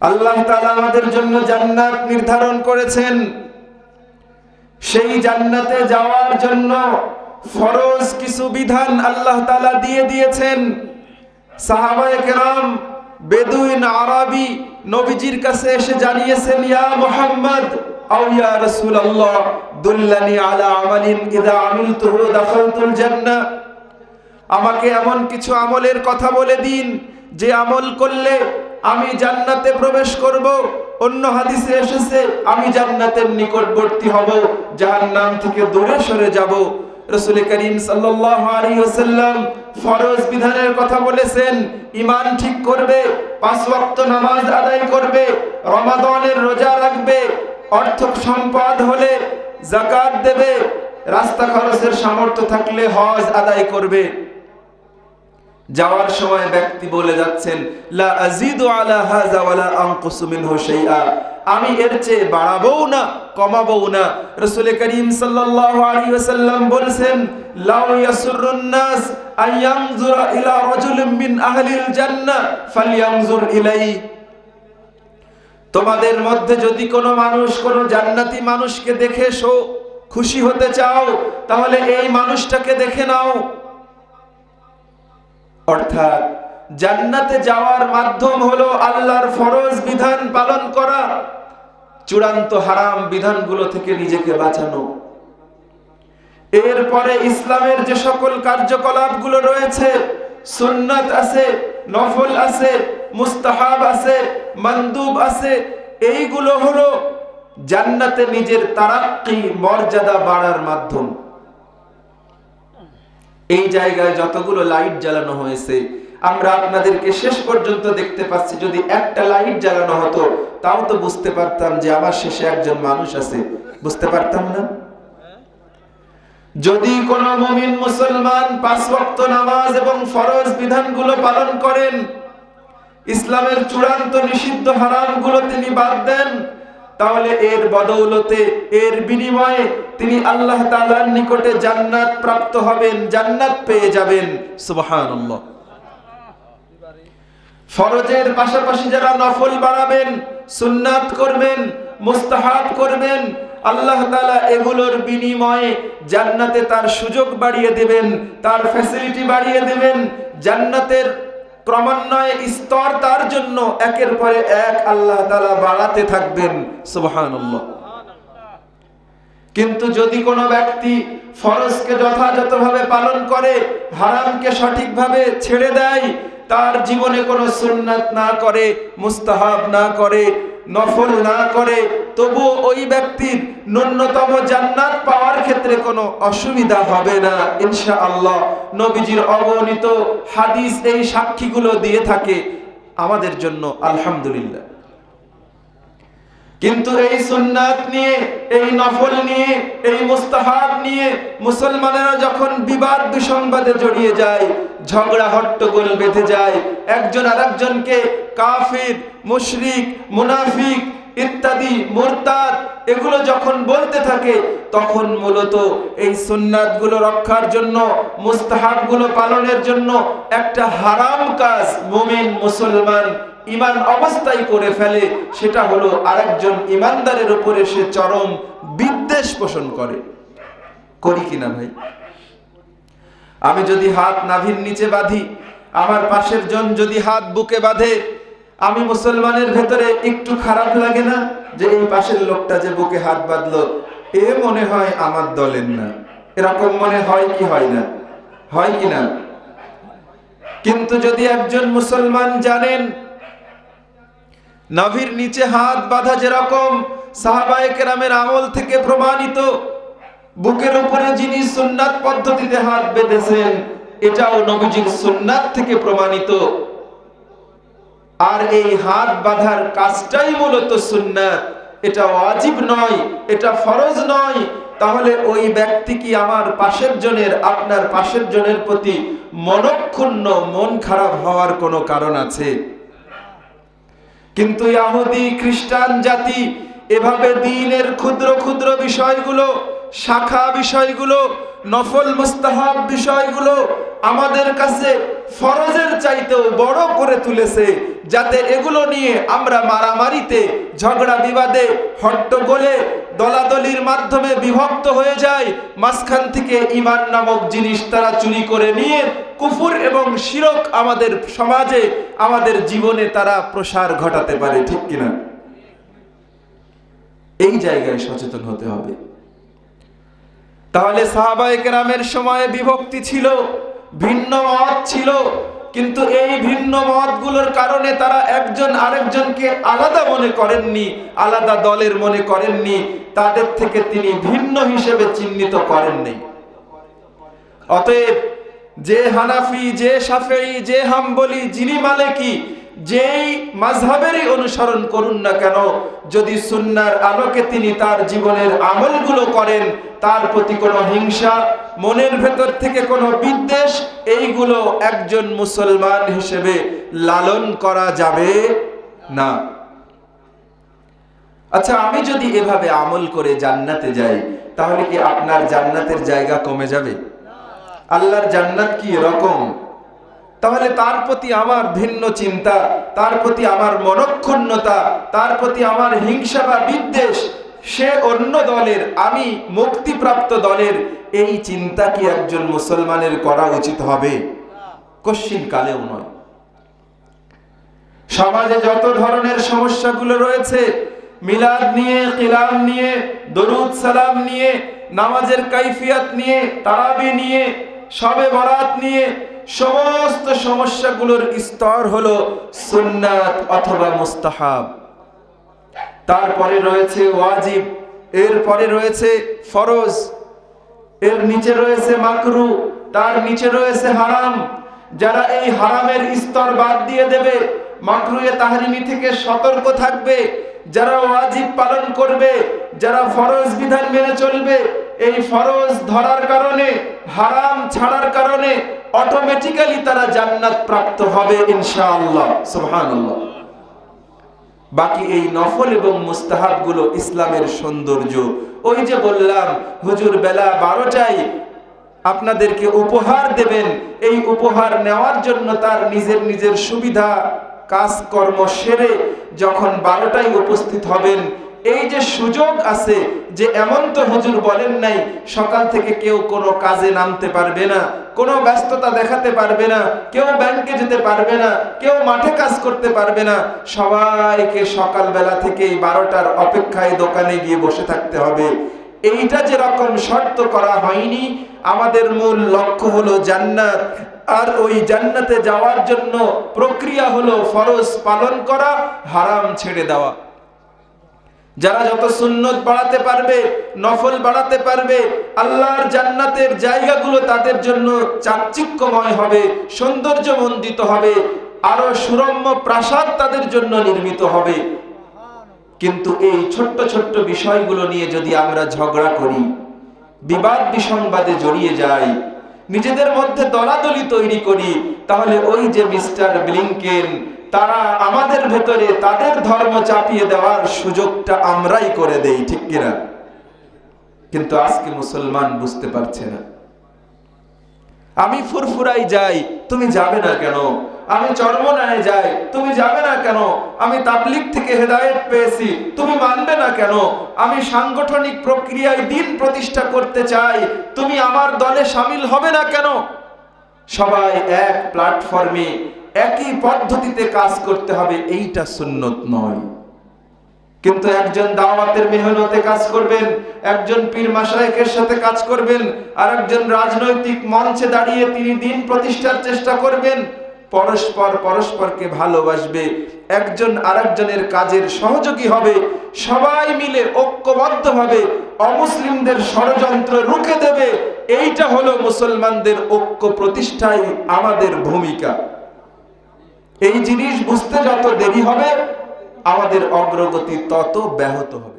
আল্লাহ তাআলা আমাদের জন্য জান্নাত নির্ধারণ করেছেন। সেই জান্নাতে যাওয়ার জন্য ফরজ কিছু বিধান আল্লাহ তালা দিয়ে দিয়েছেন। সাহাবায়ে কেরাম, বেদুইন, আরবি নবীজির কাছে এসে জানিয়েছেন, ইয়া মুহাম্মদ, আও ইয়া রাসূলুল্লাহ, দুল্লানি আলা আমালিন ইদা আমিলতুহু দাখালতুল জান্নাহ। আমাকে এমন কিছু আমলের কথা বলে দিন, যে আমল করলে আমি জান্নাতে প্রবেশ করব। অন্য হাদিসে এসেছে, আমি জান্নাতের নিকটবর্তী হব, জাহান্নাম থেকে দূরে সরে যাব। রসুল করিম ওয়াসাল্লাম ফরজ বিধানের কথা বলেছেন, ঈমান ঠিক করবে, পাঁচ ওয়াক্ত নামাজ আদায় করবে, রমাদানের রোজা রাখবে অর্থ সম্পদ হলে যাকাত দেবে, রাস্তা খরচের সামর্থ্য থাকলে হজ আদায় করবে। যাওয়ার সময় ব্যক্তি বলে যাচ্ছেন, লা আযীদু আলা হাযা ওয়ালা আনকুসু মিনহু শাইআ। আমি এর চেয়ে বাড়াবো না কমাবো না। রাসূল করিম সাল্লাল্লাহু আলাইহি ওয়াসাল্লাম বলেছেন, লাউ ইয়াসুরুন নাস আন ইয়ানজুরা ইলা রাজুলিন মিন আহলিল জান্নাহ ফালইয়ানজুর তোমাদের মধ্যে যদি কোনো মানুষ কোনো জান্নাতি মানুষকে দেখে সো খুশি হতে চাও, তাহলে এই মানুষটাকে দেখে নাও। অর্থাৎ জান্নাতে যাওয়ার মাধ্যম হলো আল্লাহর ফরজ বিধান পালন করা, চূড়ান্ত হারাম বিধানগুলো থেকে নিজেকে বাঁচানো। এরপরে ইসলামের যে সকল কার্যকলাপগুলো রয়েছে, সুন্নাত আছে, নফল আছে, মুস্তাহাব আছে, মানদুব আছে, এইগুলো হলো জান্নাতে নিজের তারাক্কি মর্যাদা বাড়ার মাধ্যম। এই জায়গায় যতগুলো লাইট জ্বালানো হয়েছে, আমরা আপনাদেরকে শেষ পর্যন্ত দেখতে পাচ্ছি, যদি একটা লাইট জ্বালানো হতো, তাও তো বুঝতে পারতাম যে আমার শেষে একজন মানুষ আছে। বুঝতে পারতাম না? যদি কোন মুমিন মুসলমান পাঁচ ওয়াক্ত নামাজ এবং ফরজ বিধানগুলো পালন করেন, ইসলামের চূড়ান্ত নিষিদ্ধ হারামগুলো তিনি বাদ দেন তাহলে এর বদৌলতে, এর বিনিময়ে তিনি আল্লাহ তাআলার নিকটে জান্নাত প্রাপ্ত হবেন, জান্নাত পেয়ে যাবেন। সুবহানাল্লাহ। ফরজের পাশাপাশি যারা নফল বাড়াবেন সুন্নাত করবেন, মুস্তাহাব করবেন, আল্লাহ তালা এগুলোর বিনিময়ে জান্নাতে তার সুযোগ বাড়িয়ে দেবেন, তার ফ্যাসিলিটি বাড়িয়ে দেবেন, জান্নাতের ক্রমান্বয়ে স্তর তার জন্য একের পরে এক আল্লাহ তাআলা বাড়াতে থাকবেন। সুবহানাল্লাহ। কিন্তু যদি কোনো ব্যক্তি ফরজকে যথাযথভাবে পালন করে, হারামকে সঠিকভাবে ছেড়ে দেয়, তার জীবনে কোনো সুন্নাত না করে, মুস্তাহাব না করে, নফল না করে তবু ওই ব্যক্তির ন্যূনতম জান্নাত পাওয়ার ক্ষেত্রে কোনো অসুবিধা হবে না ইনশা আল্লাহ নবীজির অগণিত হাদিস এই সাক্ষীগুলো দিয়ে থাকে আমাদের জন্য, আলহামদুলিল্লাহ। কিন্তু এই সুন্নাত নিয়ে, এই নফল নিয়ে, এই মুস্তাহাব নিয়ে মুসলমানেরা যখন বিবাদ বিসংবাদে জড়িয়ে যায়, ঝগড়া হট্টগোল বেঁধে যায়, একজন আরেকজনকে কাফির, মুশরিক, মুনাফিক ইত্যাদি, মুরতাদ, এগুলো যখন বলতে থাকে, তখন মূলত এই সুন্নাতগুলো রক্ষার জন্য, মুস্তাহাবগুলো পালনের জন্য একটা হারাম কাজ মুমিন, মুসলমান ইমান অবস্থায় করে ফেলে, সেটা হলো আরেকজন ইমানদারের উপরে সে চরম বিদ্বেষ পোষণ করে। করি কিনা ভাই? আমি যদি হাত নাভির নিচে বাঁধি, আমার পাশের জন যদি হাত বুকে বাঁধে আমি মুসলমানের ভেতরে একটু খারাপ লাগে না যে এই পাশের লোকটা যে বুকে হাত বাঁধলো, এ মনে হয় আমার দলের না। এরকম মনে হয় কি হয় না? হয় কি না? কিন্তু যদি একজন মুসলমান জানেন নাভির নিচে হাত বাঁধা যেরকম সাহাবায়ে কেরামের আমল থেকে প্রমাণিত, বুকের উপরে যিনি সুন্নাত পদ্ধতিতে হাত বেঁধেছেন, এটাও নবীজির সুন্নাত থেকে প্রমাণিত। আর এই হাত বাঁধার কাজটাই মূলত সুন্নাত। এটা ওয়াজিব নয়, এটা ফরজ নয়। তাহলে ওই ব্যক্তি কি আমার পাশের জনের, আপনার পাশের জনের প্রতি মনক্ষুণ্ণ, মন খারাপ হওয়ার কোনো কারণ আছে? কিন্তু ইয়াহুদি, খ্রিস্টান জাতি এভাবে দিনের ক্ষুদ্র ক্ষুদ্র বিষয়গুলো, শাখা বিষয়গুলো নফল মুস্তাহাব বিষয়গুলো আমাদের কাছে ফরজের চাইতেও বড় করে তুলেছে, যাতে এগুলো নিয়ে আমরা মারামারিতে, ঝগড়া বিবাদে, হট্টগোলে, দলাদলির মাধ্যমে বিভক্ত হয়ে যায় মাঝখান থেকে ইমান নামক জিনিস তারা চুরি করে নিয়ে কুফুর এবং শিরক আমাদের সমাজে, আমাদের জীবনে তারা প্রসার ঘটাতে পারে, ঠিক কিনা? এই জায়গায় সচেতন হতে হবে। তাহলে সাহাবায়ে কেরামের সময়ে বিভক্তি ছিল, ভিন্ন মত ছিল, কিন্তু এই ভিন্ন মতগুলোর কারণে তারা একজন আরেকজনকে আলাদা মনে করেননি, আলাদা দলের মনে করেননি, তাদের থেকে তিনি ভিন্ন হিসেবে চিহ্নিত করেননি। অতএব যে হানাফি, যে সাফেই যে হাম্বলি, যিনি মালিকি যেই মাঝহাবেরই অনুসরণ করুন না কেন, যদি সুন্নার আলোকে তিনি তার জীবনের আমলগুলো করেন, তার প্রতি কোনো হিংসা, মনের ভেতর থেকে কোনো বিদ্বেষ, এইগুলো একজন মুসলমান হিসেবে লালন করা যাবে না। আচ্ছা আমি যদি এভাবে আমল করে জান্নাতে যাই, তাহলে কি আপনার জান্নাতের জায়গা কমে যাবে? আল্লাহর জান্নাত কি এরকম? তাহলে তার প্রতি আমার ভিন্ন চিন্তা, তার প্রতি আমার মনক্ষুণ্ণতা, তার প্রতি আমার হিংসা বা বিদ্বেষ, সে অন্য দলের, আমি মুক্তিপ্রাপ্ত দলের, এই চিন্তা কি একজন মুসলমানের করা উচিত হবে? কশ্চিন কালেও নয়। সমাজে যত ধরনের সমস্যাগুলো রয়েছে, মিলাদ নিয়ে, কিলাম নিয়ে, দরুদ সালাম নিয়ে, নামাজের কাইফিয়াত নিয়ে, তারাবি নিয়ে, সবে বরাত নিয়ে সমস্ত সমস্যাগুলোর স্তর হলো সুন্নাত অথবা মুস্তাহাব। তারপরে রয়েছে ওয়াজিব, এরপরে রয়েছে ফরজ, এর নিচে রয়েছে মাকরু, তার নিচে রয়েছে হারাম। যারা এই হারামের স্তর বাদ দিয়ে দেবে, মাকরুয়ে তাহরিমি থেকে সতর্ক থাকবে। যারা ওয়াজিব পালন করবে, যারা ফরজ বিধান মেনে চলবে এই ফরজ ধরার কারণে, হারাম ছাড়ার কারণে অটোমেটিক্যালি তারা জান্নাত প্রাপ্ত হবে ইনশাআল্লাহ। সুবহানাল্লাহ। বাকি এই নফল এবং মুস্তাহাবগুলো ইসলামের সৌন্দর্য। ওই যে বললাম, হুজুর বেলা বারোটায় আপনাদেরকে উপহার দেবেন। এই উপহার নেওয়ার জন্য তার নিজের নিজের সুবিধা, কাজকর্ম সেরে যখন বারোটায় উপস্থিত হবেন এই যে সুযোগ আছে যে এমন তো হুজুর বলেন নাই, সকাল থেকে কেউ কোনো কাজে নামতে পারবে না, কোনো ব্যস্ততা দেখাতে পারবে না, কেউ ব্যাংকে যেতে পারবে না, কেউ মাঠে কাজ করতে পারবে না, সবাইকে সকালবেলা থেকেই বারোটার অপেক্ষায় দোকানে গিয়ে বসে থাকতে হবে। এইটা যে রকম শর্ত করা হয়নি, আমাদের মূল লক্ষ্য হলো জান্নাত। আর ওই জান্নাতে যাওয়ার জন্য প্রক্রিয়া হলো ফরজ পালন করা, হারাম ছেড়ে দেওয়া। যারা যত সুন্নত বাড়াতে পারবে, নফল বাড়াতে পারবে, আল্লাহর জান্নাতের জায়গাগুলো তাদের জন্য চাকচিক্যময় হবে, সৌন্দর্যমণ্ডিত হবে, আরও সুরম্য প্রাসাদ তাদের জন্য নির্মিত হবে। কিন্তু এই ছোট্ট ছোট্ট বিষয়গুলো নিয়ে যদি আমরা ঝগড়া করি, বিবাদ বিসংবাদে জড়িয়ে যাই, নিজেদের মধ্যে দলাদলি তৈরি করি, তাহলে ওই যে মিস্টার ব্লিংকেন তারা আমাদের ভেতরে তাদের ধর্ম চাপিয়ে দেওয়ার সুযোগটা আমরাই করে দেই, ঠিক কিনা? কিন্তু আজকে মুসলমান বুঝতে পারছে না। আমি ফুরফুরাই যাই, তুমি যাবে না কেন? আমি চরমনায় যাই, তুমি যাবে না কেন? আমি তাবলিক থেকে হেদায়েত পেয়েছি, তুমি মানবে না কেন? আমি সাংগঠনিক প্রক্রিয়ায় দিন প্রতিষ্ঠা করতে চাই, তুমি আমার দলে সামিল হবে না কেন? সবাই এক প্ল্যাটফর্মে একই পদ্ধতিতে কাজ করতে হবে, এইটা সুন্নত নয়। কিন্তু একজন দাওয়াতের মেহনতে কাজ করবেন, একজন পীর মাসায়েকের সাথে কাজ করবেন, আর একজন রাজনৈতিক মঞ্চে দাঁড়িয়ে তিনি দিন প্রতিষ্ঠার চেষ্টা করবেন, পরস্পর পরস্পরকে ভালোবাসবে, একজন আরেকজনের কাজের সহযোগী হবে, সবাই মিলে ঐক্যবদ্ধভাবে অমুসলিমদের ষড়যন্ত্র রুখে দেবে, এইটা হলো মুসলমানদের ঐক্য প্রতিষ্ঠায় আমাদের ভূমিকা। এই জিনিস বুঝতে যত দেরি হবে আমাদের অগ্রগতি তত ব্যাহত হবে।